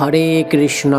হরে কৃষ্ণ।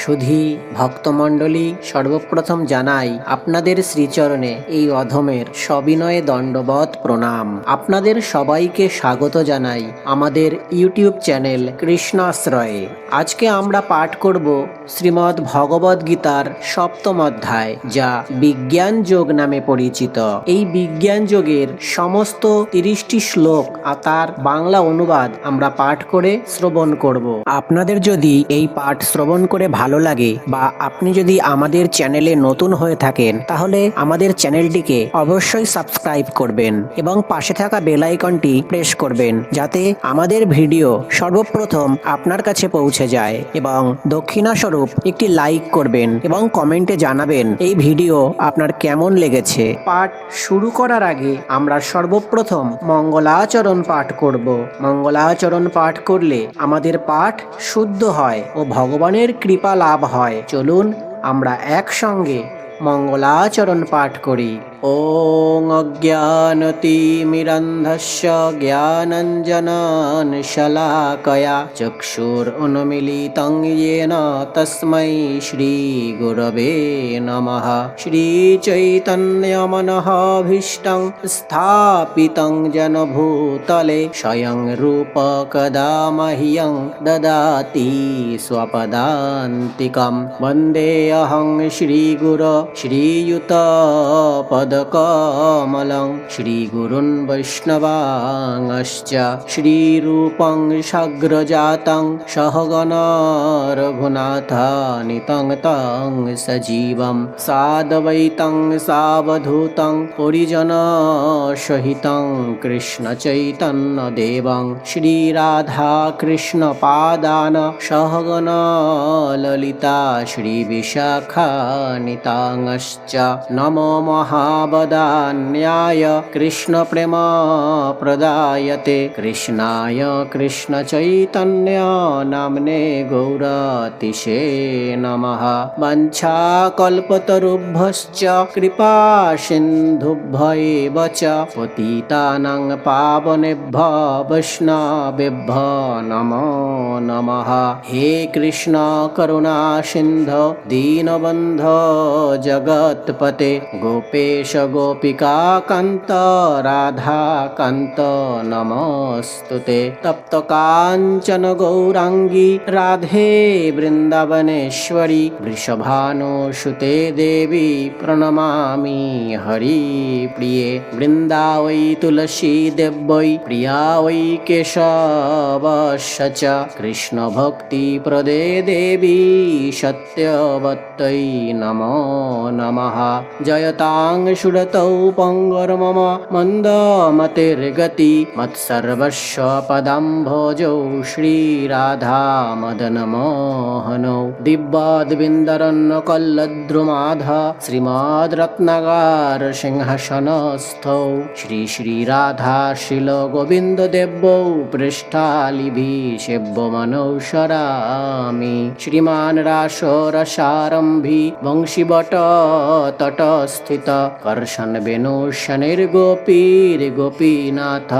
সুধী ভক্তমণ্ডলী, সর্বপ্রথম জানাই আপনাদের শ্রীচরণে এই অধমের সবিনয়ে দণ্ডবত প্রণাম। আপনাদের সবাইকে স্বাগত জানাই আমাদের ইউটিউব চ্যানেল কৃষ্ণাশ্রয়ে। আজকে আমরা পাঠ করব শ্রীমদ্ ভগবদ গীতার সপ্তম অধ্যায়, যা বিজ্ঞান যোগ নামে পরিচিত। এই বিজ্ঞান যোগের সমস্ত তিরিশটি শ্লোক আর তার বাংলা অনুবাদ আমরা পাঠ করে শ্রবণ করব। আপনাদের যদি এই পাঠ শ্রবণ করে ভালো লাগে বা আপনি যদি আমাদের চ্যানেলে নতুন হয়ে থাকেন, তাহলে আমাদের চ্যানেলটিকে অবশ্যই সাবস্ক্রাইব করবেন এবং পাশে থাকা বেল আইকনটি প্রেস করবেন যাতে আমাদের ভিডিও সর্বপ্রথম আপনার কাছে পৌঁছে যায় এবং দক্ষিণাস্বরূপ একটি লাইক করবেন এবং কমেন্টে জানাবেন এই ভিডিও আপনার কেমন লেগেছে। পাঠ শুরু করার আগে আমরা সর্বপ্রথম মঙ্গলাচরণ পাঠ করব। মঙ্গলাচরণ পাঠ করলে আমাদের পাঠ শুদ্ধ হয়। ও ভগবানের কৃপা লাভ হয়। চলুন আমরা একসঙ্গে মঙ্গলাচরণ পাঠ করি। ॐ अज्ञानतिमिरन्धस्य ज्ञानञ्जनान् शलाकया चक्षुरुन्मिलितं येन तस्मै श्रीगुरवे नमः श्रीचैतन्यमनःभीष्टं स्थापितं जनभूतले स्वयं रूपकदा मह्यं ददाति स्वपदान्तिकं वन्देऽहं श्रीगुर श्रीयुतपदकमलं श्रीगुरुन् वैष्णवांश्च श्रीरूपं सग्रजातं सहगण रघुनाथानितं तं सजीवं साद्वैतं सावधूतं परिजनसहितं कृष्णचैतन्यदेवं श्रीराधाकृष्णपादान सहगण ललिता श्रीविशाखानितांश्च नमो महावदान्याय कृष्णप्रेमप्रदायते कृष्णाय कृष्णचैतन्य नाम्ने गौरतिशे नमः वञ्छाकल्पतरुभ्यश्च कृपा सिन्धुभ्यैव च पतितानां पावनेभ्य वैष्णवेभ्य नमो नमः हे कृष्ण करुणा सिन्ध दीनबन्ध जगत्पते गोपेश গণেশ গোপিকাকান্ত রাধাকান্ত নমস্তুতে তপ্ত কাঞ্চন গৌরাঙ্গী রাধে বৃন্দাবনেশ্বরী বৃষভানুসুতে দেবী প্রণমামি হরি প্রিয়ে বৃন্দা ওই তুলসী দেব্যই প্রিয়া ওই কেশবশ চ কৃষ্ণ ভক্তি প্রদে দেবী সত্যবত্যই নমো নমঃ জয়তাং सुरतौ पङ्गर्मम मन्दमतिर्गति मत्सर्वस्व पदं भोजौ श्रीराधा मदनमोहनौ दिव्याद्विन्दरन्नकल्लद्रुमाध श्रीमद्रत्नगार सिंहासनस्थौ श्री श्रीराधा शिल गोविन्ददेवौ पृष्ठालिभिः सेव्यमनौशरामि श्रीमान् रासरसारम्भि वंशीवट तटस्थित कर्षन् वेणुशनिर्गोपीर्गोपीनाथ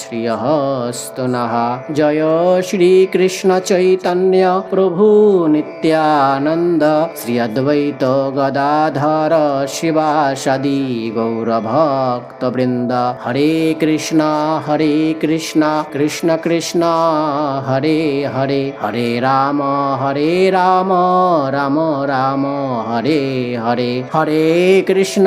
श्रियःस्तु नः जय श्रीकृष्णचैतन्य प्रभु नित्यानन्द श्री अद्वैत गदाधर शिवासदि गौरभक्तवृन्द हरे कृष्ण हरे कृष्ण कृष्ण कृष्ण हरे हरे हरे राम हरे राम राम राम हरे हरे हरे कृष्ण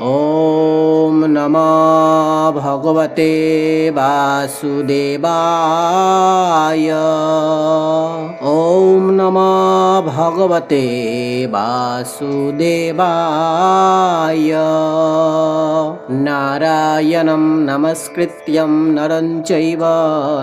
ॐ नमो भगवते वासुदेवाय। ॐ नमो भगवते वासुदेवाय। नारायणं नमस्कृत्य सत्यं नरं चैव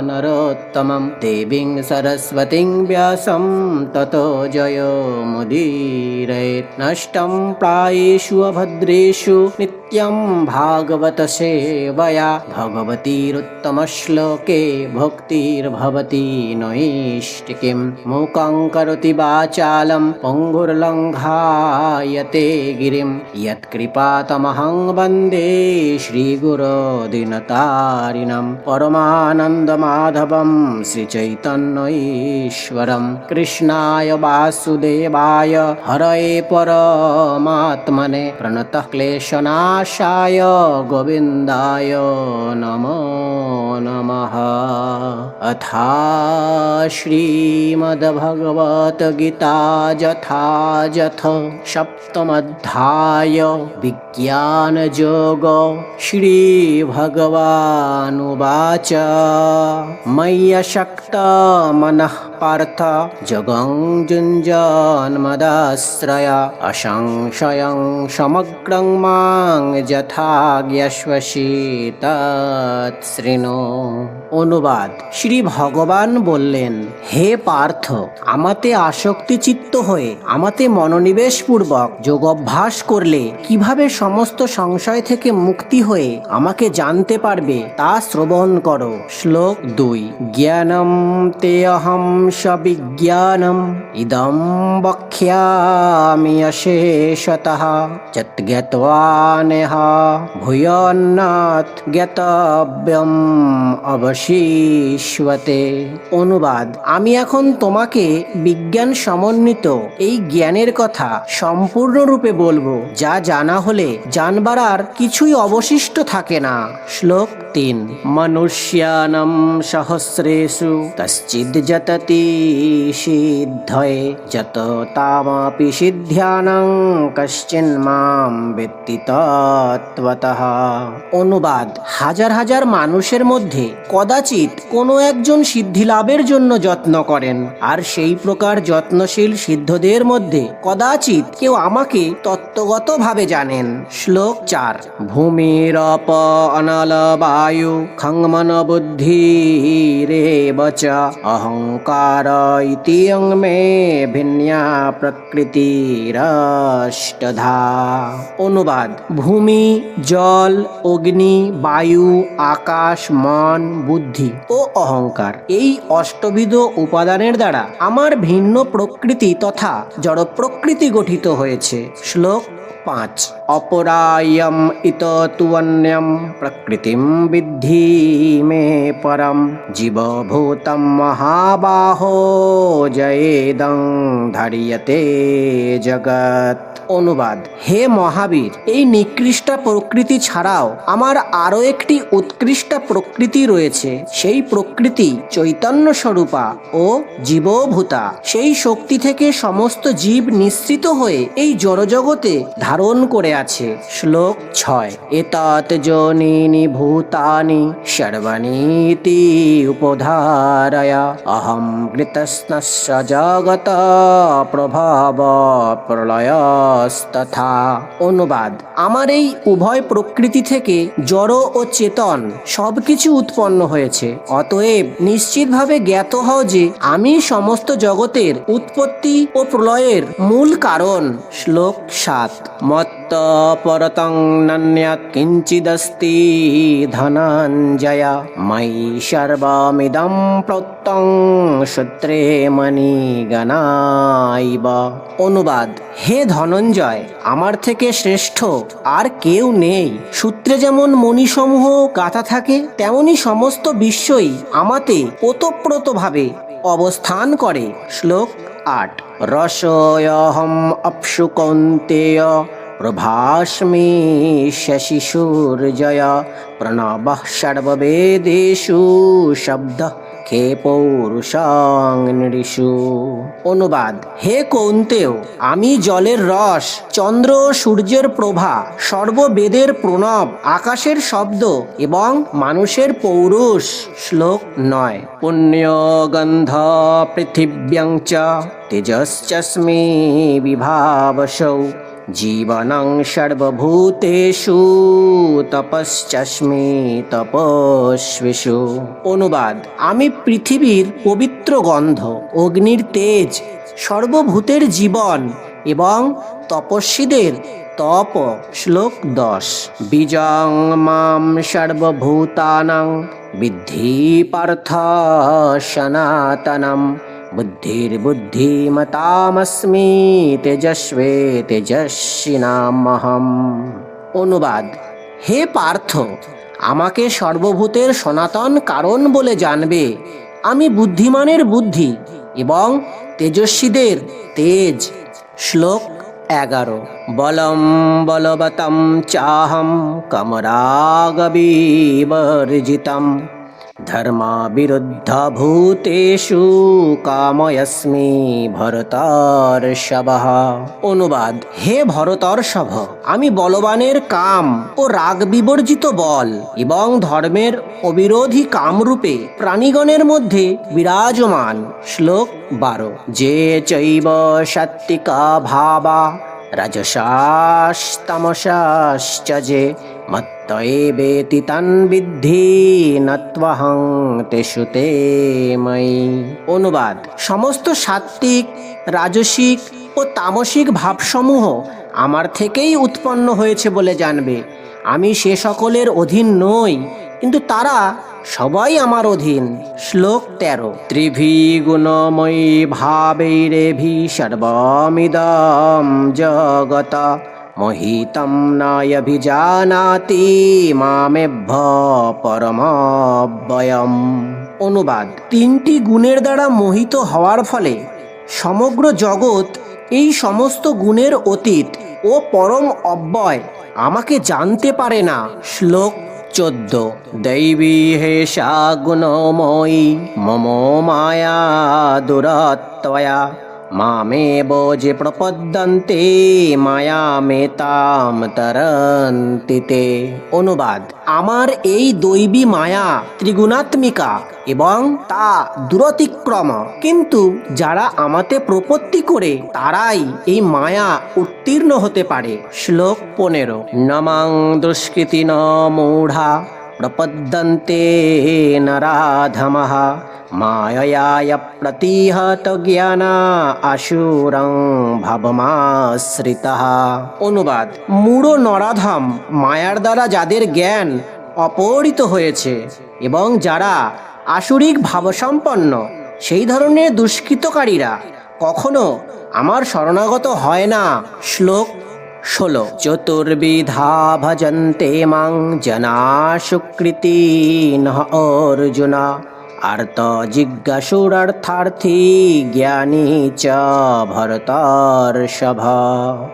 नरोत्तमं। देवीं सरस्वतीं व्यासं ततो जयमुदीरयेत् नष्टं प्रायेषु अभद्रेषु। नित्यं भागवतसेवया भगवतीरुत्तमश्लोके भक्तिर्भवति नैष्टिकीं मूकं करोति वाचालं पङ्गुर्लङ्घायते गिरिं। यत्कृपातमहं वन्दे নির্বিকারিণম পরমানন্দমাধবম শ্রীচৈতন্যঈশ্বরম কৃষ্ণায় বাসুদেবায় হরয়ে পরমাত্মনে প্রণত ক্লেশনাশায় গোবিন্দায় নমো নমঃ अथा श्रीमद्भगवद्गीता यथायथ सप्तमध्याय विज्ञानयोग श्रीभगवानुवाच मय्यशक्तमनः पार्थ जगं जुञ्जन्मदाश्रय असंशयं समग्रं मां यथा ज्ञश्वसि तत्सृणु অনুবাদ। শ্রী ভগবান বললেন, হে পার্থ, আমাতে আসক্তি চিত্ত হয়ে, আমাতে মনোনিবেশ পূর্বক যোগাভ্যাস করলে কীভাবে সমস্ত সংশয় থেকে মুক্তি হয়ে আমাকে জানতে পারবে তা শ্রবণ করো। শ্লোক দুই, জ্ঞানম তে অহম সবিজ্ঞানম, ইদম বক্ষ্যামি অশেষতঃ যজ্ঞাত্বা নেহ ভূয়ন্নাথ জ্ঞাতব্যম অবশিষ্যতে অনুবাদ, আমি এখন তোমাকে বিজ্ঞান সমন্বিত এই জ্ঞানের কথা সম্পূর্ণরূপে বলব, যা জানা হলে জানবার আর কিছুই অবশিষ্ট থাকে না। শ্লোক তিন, মনুষ্যানম সহস্রেষু কশ্চিদ যততি সিদ্ধয়ে, যত তামাপি সিদ্ধ্যানং কশ্চিন মাম তত্ত্বতঃ অনুবাদ, হাজার হাজার মানুষের মধ্যে কদাচিৎ কোনো একজন সিদ্ধি লাভের জন্য যত্ন করেন। আর সেই প্রকার যত্নশীল সিদ্ধদের মধ্যে কদাচিৎ কেউ আমাকে তত্ত্বগতভাবে জানেন। শ্লোক চার, ভূমির অপ অনল বায়ু খংমন বুদ্ধি রে বচ, অহংকার ইতি অং মে ভিন্যা প্রকৃতিরষ্টধা। অনুবাদ, ভূমি, জল, অগ্নি, বায়ু, আকাশ, মন বুদ্ধি ও অহংকার। এই অষ্টবিধ উপাদানের দ্বারা আমার ভিন্ন প্রকৃতি তথা জড় প্রকৃতি গঠিত হয়েছে। শ্লোক পাঁচ। অপরায়ম ইত তুয়ন্যম প্রকৃতিম বিদ্ধি মে পরম জীবভূতম মহাবাহো জয়েদং ধারিয়তে জগৎ। অনুবাদ। হে মহাবীর, এই নিকৃষ্ট প্রকৃতি ছাড়াও আমার আরও একটি উৎকৃষ্ট প্রকৃতি রয়েছে। সেই প্রকৃতি চৈতন্য স্বরূপা ও জীবভূতা। সেই শক্তি থেকে সমস্ত জীব নিঃসৃত হয়ে এই জড়জগতে ধারণ করে আছে। শ্লোক ছয়। এতৎ যোনিনি ভূতানি সর্বাণীতি উপধারয়া। অহম কৃতস্নস্য জগত প্রভাব প্রলয়স্তথা অনুবাদ। আমার এই উভয় প্রকৃতি থেকে জড় ও চেতন সবকিছু উৎপন্ন হয়েছে। অতএব নিশ্চিতভাবে জ্ঞাত হও যে আমি সমস্ত জগতের উৎপত্তি ও প্রলয়ের মূল কারণ শ্লোক সাত। মত্ত পরতং নান্যাৎ কিঞ্চিদস্তি ধনঞ্জয় ময়ি সর্বমিদং প্রত্যং সূত্রে মণিগণাইব অনুবাদ হে ধনঞ্জয়, আমার থেকে শ্রেষ্ঠ, আর কেউ নেই। সূত্রে যেমন মণিসমূহ গাথা থাকে, তেমনি সমস্ত বিশ্বই আমাতে ওতপ্রোতভাবে অবস্থান করে। শ্লোক আট, রসয়হম অপ্সু কৌন্তেয় প্রভাস্মি শশিসূর্জয় প্রণব সর্ববেদেষু শব্দ কে পৌরুষাং নৃষু। অনুবাদ, হে কৌন্তেও আমি জলের রস, চন্দ্র সূর্যের প্রভা, সর্ববেদের প্রণব, আকাশের শব্দ এবং মানুষের পৌরুষ। শ্লোক নয়। পুণ্যগন্ধ পৃথিব্যাং চ, তেজশ্চস্মি বিভাবসৌ। জীবনং সর্বভূতেষু তপশ্চস্মি তপস্বিষু অনুবাদ, আমি পৃথিবীর পবিত্র গন্ধ, অগ্নির তেজ, সর্বভূতের জীবন এবং তপস্বীদের তপ শ্লোক দশ। বীজং মাম সর্বভূতানাং, বিদ্ধি পার্থ সনাতনম। বুদ্ধির্বুদ্ধিমতামস্মি তেজস্বে তেজস্বিনামহম অনুবাদ হে পার্থ আমাকে সর্বভূতের সনাতন কারণ বলে জানবে। আমি বুদ্ধিমানের বুদ্ধি এবং তেজস্বীদের তেজ। শ্লোক এগারো। বলম বলবতম চাহম কমরাগবিবর্জিতম। ধর্মা বিরুদ্ধ ভূতেষু কাময়স্মি ভরতর্ষভ অনুবাদ হে ভরতর্ষভ, আমি বলবানের কাম ও রাগ বিবর্জিত বল এবং ধর্মের অবিরোধী কামরূপে প্রাণীগণের মধ্যে বিরাজমান। শ্লোক বারো, যে চৈব সাত্বিকা ভাবা রজসাস্তমসাশ্চ যে মত্তয়েবেতি তন্বিদ্ধি নত্বহং তেষু তে অনুবাদ সমস্ত সাত্ত্বিক রাজসিক ও তামসিক ভাবসমূহ আমার থেকেই উৎপন্ন হয়েছে বলে জানবে। আমি সে সকলের অধীন নই, কিন্তু তারা সবাই আমার অধীন। শ্লোক তেরো। ত্রিভি গুণময়ী ভাবৈরেভি সর্বমিদম জগত। মোহিতম নায়ভিজানাতি মামেভ্য পরমব্যয়ম অনুবাদ তিনটি গুণের দ্বারা মোহিত হওয়ার ফলে সমগ্র জগৎ এই সমস্ত গুণের অতীত ও পরম অব্যয় আমাকে জানতে পারে না। শ্লোক চোদ্দ। দৈবী হেষা গুণময়ী মম মায়া দুরত্বয়া। মামেব যে প্রপদ্যন্তে মায়া মেতাম তরন্তি তে অনুবাদ আমার এই দৈবী মায়া ত্রিগুণাত্মিকা এবং তা দুরতিক্রম। কিন্তু যারা আমাতে প্রপত্তি করে, তারাই এই মায়া উত্তীর্ণ হতে পারে। শ্লোক পনেরো। নমাং দুষ্কৃতি ন প্রপদ্যন্তে নরাধমঃ মায়য়ায় প্রতিহত জ্ঞানা আশুরং ভাবমাশ্রিতঃ অনুবাদ মূঢ় নরাধম মায়ার দ্বারা যাদের জ্ঞান অপহরিত হয়েছে এবং যারা আসুরিক ভাবসম্পন্ন সেই ধরনের দুষ্কৃতকারীরা কখনো আমার শরণাগত হয় না শ্লোক ষোলো। চতুর্বিধা ভজন্তে মাং জনা সুকৃতি অর্জুনা। আর্ত জিজ্ঞাসুরার্থার্থী জ্ঞানী চ ভরতর্ষভ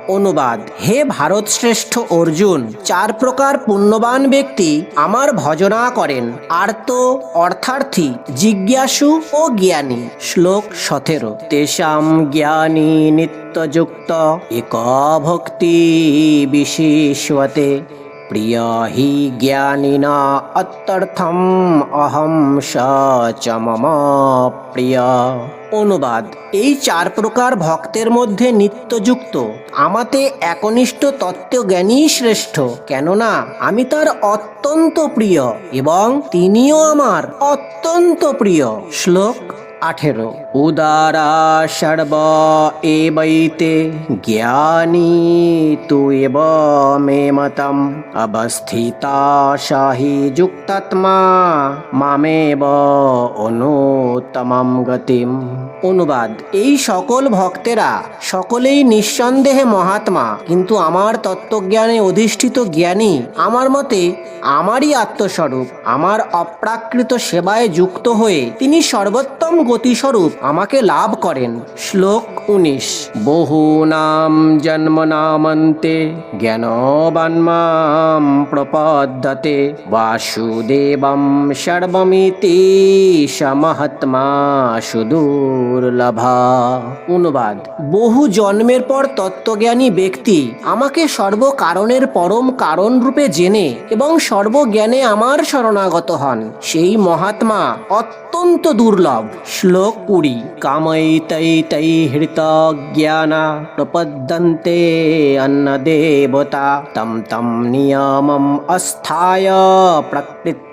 অনুবাদ, হে ভারত শ্রেষ্ঠ অর্জুন, চার প্রকার পুণ্যবান ব্যক্তি আমার ভজনা করেন। আর্ত অর্থার্থী, জিজ্ঞাসু ও জ্ঞানী। শ্লোক সতেরো, তেষাম জ্ঞানী নিত্যযুক্ত এক ভক্তি বিশেষতে প্রিয় হি জ্ঞানিনা অত্যর্থম অহম স মম প্রিয় অনুবাদ এই চার প্রকার ভক্তের মধ্যে নিত্যযুক্ত। আমাতে একনিষ্ঠ তত্ত্বজ্ঞানী শ্রেষ্ঠ। কেননা, আমি তার অত্যন্ত প্রিয় এবং তিনিও আমার অত্যন্ত প্রিয়। শ্লোক আঠেরো। উদারা সর্ব এবৈতে জ্ঞানী তু এব মে মতম। অবস্থিতা শাহি যুক্তাত্মা মামেব অনুত্তমম গতিম। অনুবাদ, এই সকল ভক্তেরা সকলেই নিঃসন্দেহে মহাত্মা, কিন্তু আমার তত্ত্বজ্ঞানে অধিষ্ঠিত জ্ঞানী আমার মতে আমারই আত্মস্বরূপ, আমার অপ্রাকৃত সেবায় যুক্ত হয়ে তিনি সর্বোত্তম গতিস্বরূপ আমাকে লাভ করেন। শ্লোক উনিশ। বহু নাম জন্ম নামন্তে, জ্ঞানবান্মাম প্রপদ্যতে, বাসুদেবম সর্বমিতি সমহাত্মা সুদূর্লভা। অনুবাদ। বহু জন্মের পর তত্ত্বজ্ঞানী ব্যক্তি আমাকে সর্বকারণের পরম কারণ রূপে জেনে এবং সর্বজ্ঞানে আমার শরণাগত হন। সেই মহাত্মা অত্যন্ত দুর্লভ। শ্লোক কুড়ি। কামৈ তৈ তৈ হৃত अमृतज्ञाना प्रपद्यन्ते अन्नदेवता तं तं नियमम् अस्थाय प्रकृति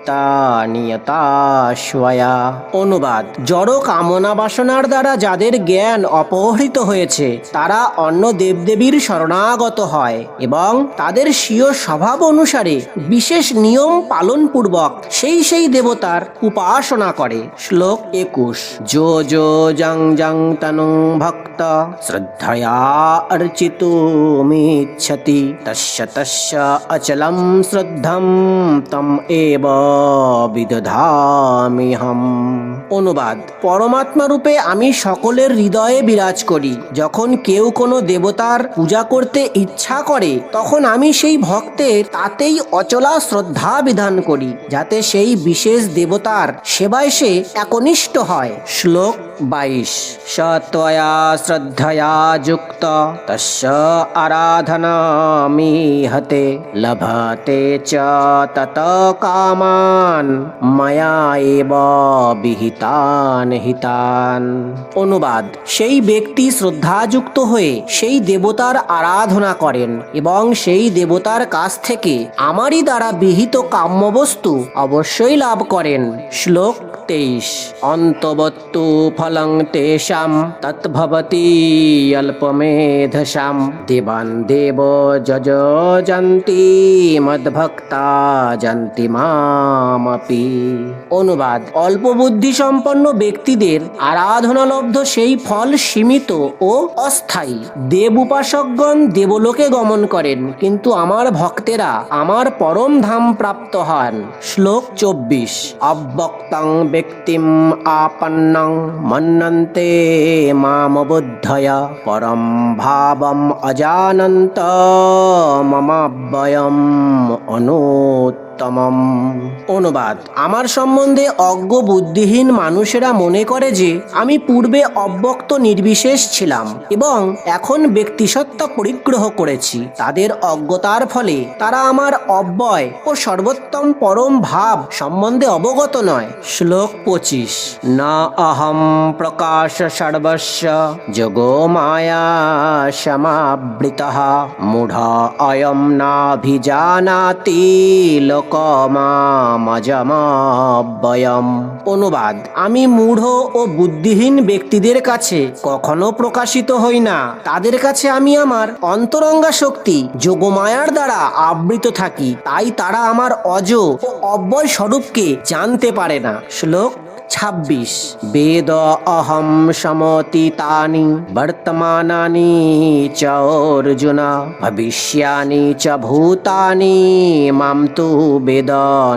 নিয়তাশ্বয়া অনুবাদ, জড় কামনা বাসনার দ্বারা যাদের জ্ঞান অপহৃত হয়েছে, তারা অন্য দেবদেবীর শরণাগত হয় এবং তাদের স্বীয় স্বভাব অনুসারে বিশেষ নিয়ম পালন পূর্বক সেই সেই দেবতার উপাসনা করে। শ্লোক একুশ, যো যো জং জং তনু ভক্ত, শ্রদ্ধয়া অর্চিতুমিচ্ছতি তস্য তস্য অচলম শ্রদ্ধম তম এব। বিদধামিহম। অনুবাদ। পরমাত্মা রূপে আমি সকলের হৃদয়ে বিরাজ করি। যখন কেউ কোনো দেবতার পূজা করতে ইচ্ছা করে, তখন আমি সেই ভক্তের তাতেই অচলা শ্রদ্ধা বিধান করি, যাতে সেই বিশেষ দেবতার সেবায় সে একনিষ্ঠ হয়। শ্লোক বাইশ। সত্বয়া শ্রদ্ধয়া যুক্ত। তস্য আরাধনামিহতে। লভতে চ তত কামান মায়া এব বিহিতান হিতান। অনুবাদ, সেই ব্যক্তি শ্রদ্ধাযুক্ত হয়ে সেই দেবতার আরাধনা করেন এবং সেই দেবতার কাছ থেকে আমারই দ্বারা বিহিত কাম্যবস্তু অবশ্যই লাভ করেন। শ্লোক তেইশ, অন্তবত্তু ফলং তেষাম, তৎভবতি অল্পমেধসাম। দেবান দেব যজন্তি মদ্ভক্তা যন্তি অনুবাদ। অল্প বুদ্ধি সম্পন্ন ব্যক্তিদের আরাধনালব্ধ সেই ফল সীমিত ও অস্থায়ী। দেব উপাসকগণ দেবলোকে গমন করেন, কিন্তু আমার ভক্তেরা আমার পরম ধাম প্রাপ্ত হন। শ্লোক চব্বিশ। অব্যক্তং ব্যক্তিম আপন্নং মন্নন্তে মাম বুদ্ধয় পরম ভাবম অজানন্ত মমাব্যয়ম অনুত। উত্তমম অনুবাদ। আমার সম্বন্ধে অজ্ঞ বুদ্ধিহীন মানুষেরা মনে করে যে, আমি পূর্বে অব্যক্ত নির্বিশেষ ছিলাম এবং এখন ব্যক্তিসত্তা পরিগ্রহ করেছি। তাদের অজ্ঞতার ফলে তারা আমার অব্যয় ও সর্বোত্তম পরম ভাব সম্বন্ধে অবগত নয়। শ্লোক পঁচিশ। না অহম প্রকাশ সর্বস্ব, যোগো মায়া সমাবৃত। মূঢ় অয়ম নাভিজানাতি লোক অনুবাদ, আমি মূঢ় ও বুদ্ধিহীন ব্যক্তিদের কাছে কখনো প্রকাশিত হই না। তাদের কাছে আমি আমার অন্তরঙ্গা শক্তি যোগমায়ার দ্বারা আবৃত থাকি, তাই তারা আমার অজ ও অব্যয় স্বরূপকে জানতে পারে না। শ্লোক ছাব্বিশ। বেদ অহম সমতীতানি, বর্তমানানি চ অর্জুন, ভবিষ্যানি চ ভূতানি, মাম তু বেদ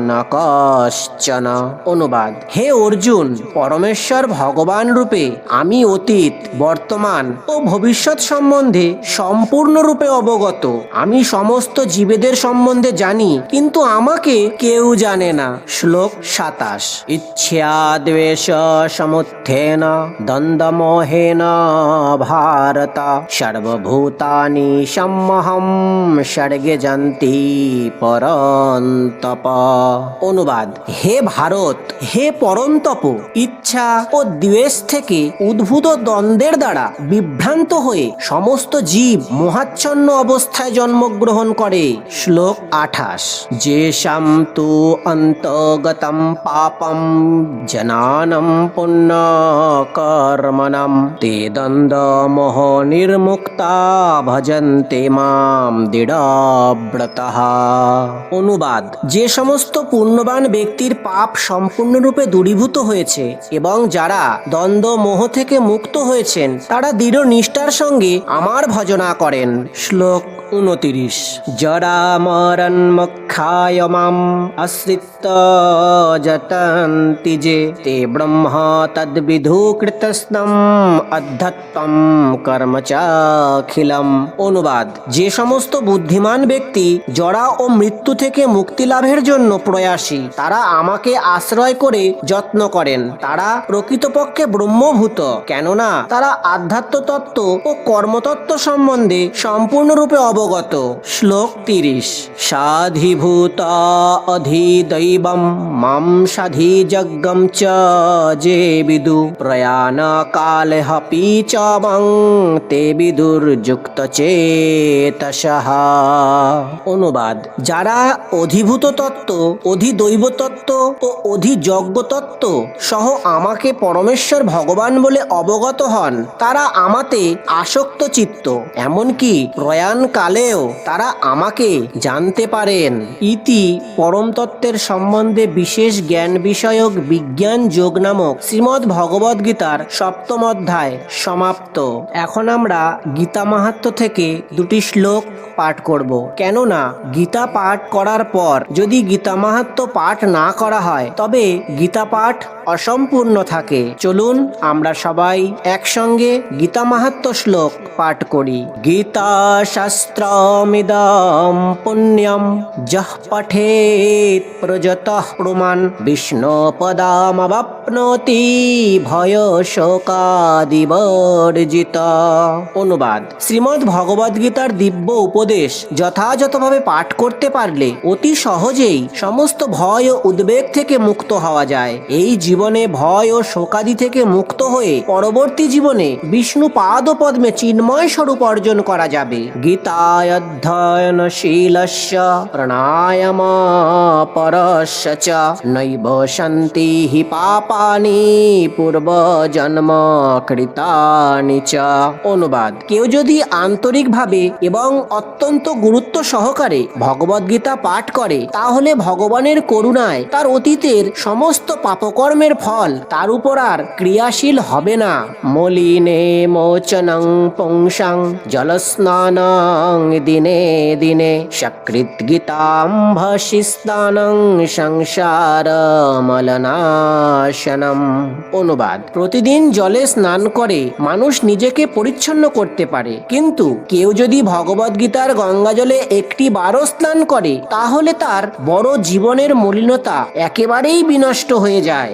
ন অনুবাদ। হে অর্জুন, পরমেশ্বর ভগবান রূপে আমি অতীত, বর্তমান ও ভবিষ্যৎ সম্বন্ধে সম্পূর্ণরূপে অবগত। আমি সমস্ত জীবেদের সম্বন্ধে জানি, কিন্তু আমাকে কেউ জানে না। শ্লোক সাতাশ। ইচ্ছা দ্বেষ সমুত্থেন দ্বন্দ্বমোহেন ভারত সর্বভূতানি সম্মহম স্বর্গে যন্তি পরন্তপ অনুবাদ হে ভারত, হে পরন্তপ, ইচ্ছা ও দ্বেষ থেকে উদ্ভূত দ্বন্দ্বের দ্বারা বিভ্রান্ত হয়ে সমস্ত জীব মোহাচ্ছন্ন অবস্থায় জন্মগ্রহণ করে। শ্লোক আঠাশ যে তু অন্তগতম পাপম জনানম পুণ্য কর্মণম তে দ্বন্দ্ব মোহ নির্মুক্তা ভজন্তে মাম দৃঢ়ব্রতঃ অনুবাদ, যে সমস্ত পুণ্যবান ব্যক্তির পাপ সম্পূর্ণরূপে দূরীভূত হয়েছে এবং যারা দ্বন্দ্ব মোহ থেকে মুক্ত হয়েছেন, তারা দৃঢ় নিষ্ঠার সঙ্গে আমার ভজনা করেন। শ্লোক উনতিরিশ। জরা মরণ মুখায় মাম আশ্রিত যতন্তি যে তে ব্রহ্ম তদ্বিধু কৃতস্নম অধ্যত্তম কর্ম চাখিলম অনুবাদ। যে সমস্ত বুদ্ধিমান ব্যক্তি জরা ও মৃত্যু থেকে মুক্তি লাভের জন্য প্রয়াসী, তারা আমাকে আশ্রয় করে যত্ন করেন। তারা প্রকৃতপক্ষে ব্রহ্মভূত, কেননা তারা আধ্যাত্ম তত্ত্ব ও কর্মতত্ত্ব সম্বন্ধে সম্পূর্ণরূপে অবগত। অবগত শ্লোক তিরিশ। সাধিভূতা অধিদৈবম মাম সাধি যজ্ঞম চ যে বিদু প্রয়াণ কালে হপি চ তে বিদুর্যুক্ত চেতসঃ। অনুবাদ। যারা অধিভূত তত্ত্ব, অধিদৈব তত্ত্ব ও অধিযজ্ঞ তত্ত্ব সহ আমাকে পরমেশ্বর ভগবান বলে অবগত হন, তারা আমাতে আসক্ত চিত্ত এমনকি প্রয়াণ কালেও তারা আমাকে জানতে পারেন। ইতি পরম তত্ত্বের সম্বন্ধে বিশেষ জ্ঞান বিষয়ক বিজ্ঞান যোগ নামক শ্রীমদ্ ভগবদ গীতার সপ্তম অধ্যায় সমাপ্ত। এখন আমরা গীতা মাহাত্ম থেকে দুটি শ্লোক পাঠ করব। কেননা গীতা পাঠ করার পর যদি গীতা মাহাত্ম পাঠ না করা হয়, তবে গীতা পাঠ অসম্পূর্ণ থাকে। চলুন আমরা সবাই একসঙ্গে গীতা মাহাত্ম শ্লোক পাঠ করি। গীতা শাস্ত্রমিদম পুণ্যম যহ পঠেত প্রজত প্রমাণ বিষ্ণু পদামবাপ্নোতি ভয় শোকাদিবর্জিত অনুবাদ। শ্রীমদ্ ভগবদ গীতার দিব্য উপদেশ যথাযথভাবে পাঠ করতে পারলে অতি সহজেই সমস্ত ভয় ও উদ্বেগ থেকে মুক্ত হওয়া যায়। এই জীবনে ভয় ও শোকাদি থেকে মুক্ত হয়ে পরবর্তী জীবনে বিষ্ণু পাদ পদ্মে চিন্ময় স্বরূপ অর্জন করা যাবে। গীতায় অধ্যয়নশীলস্য প্রাণায়াম চ নৈব শান্তি হি পাপানি পূর্ব জন্ম কৃতানি চ। অনুবাদ। কেউ যদি আন্তরিকভাবে এবং অত্যন্ত গুরুত্ব সহকারে ভগবদ্গীতা পাঠ করে, তাহলে ভগবানের করুণায় তার অতীতের সমস্ত পাপকর্মের ফল, তার উপর আর ক্রিয়াশীল হবে না। মলিনে মোচনং পুংসাং জলস্নানং দিনে দিনে সকৃত গীতাম ভাষিস্তানং সংসার মলনাশনম অনুবাদ, প্রতিদিন জলে স্নান করে মানুষ নিজেকে পরিচ্ছন্ন করতে পারে। কিন্তু কেউ যদি ভগবদ গীতার গঙ্গা জলে একটি বারও স্নান করে, তাহলে তার বড় জীবনের মলিনতা একেবারেই বিনষ্ট হয়ে যায়।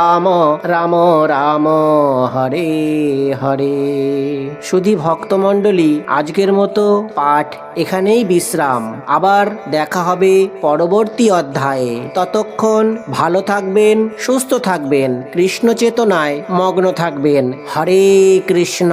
রাম রাম রাম, হরে হরে। সুধী ভক্তমণ্ডলী, আজকের মতো পাঠ এখানেই বিশ্রাম। আবার দেখা হবে পরবর্তী অধ্যায়ে। ততক্ষণ ভালো থাকবেন, সুস্থ থাকবেন, কৃষ্ণ চেতনায় মগ্ন থাকবেন। হরে কৃষ্ণ।